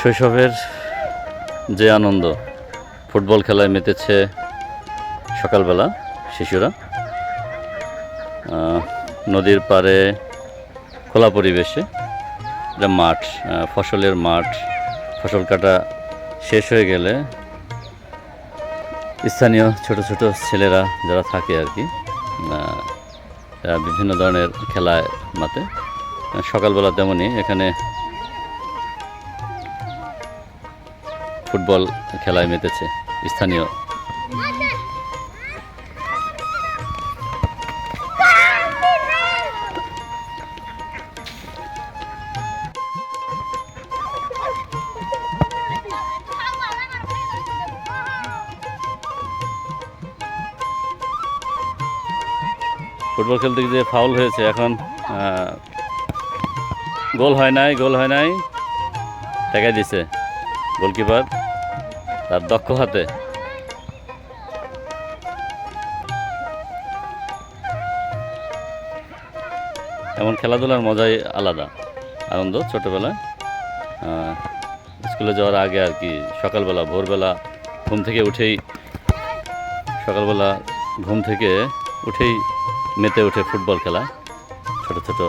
শৈশবের যে আনন্দ, ফুটবল খেলায় মেতেছে সকালবেলা শিশুরা নদীর পাড়ে খোলা পরিবেশে এটা মাঠ ফসলের মাঠ, ফসল কাটা শেষ হয়ে গেলে স্থানীয় ছোট ছোট ছেলেরা যারা থাকে আর কি বিভিন্ন ধরনের খেলায় মাতে। সকালবেলা তেমনই এখানে ফুটবল খেলায় মেতেছে স্থানীয়। ফুটবল খেলতে গিয়ে ফাউল হয়েছে। এখন গোল হয় নাই, গোল হয় নাই। টাকা দিছে গোলকিপার। তার দক্ষ হাতে। এমন খেলাধুলার মজাই আলাদা। আনন্দ ছোটোবেলায়। স্কুলে যাওয়ার আগে আর কি সকালবেলা, ভোরবেলা ঘুম থেকে উঠেই, সকালবেলা ঘুম থেকে উঠেই মেতে উঠে ফুটবল খেলা। ছোট ছোট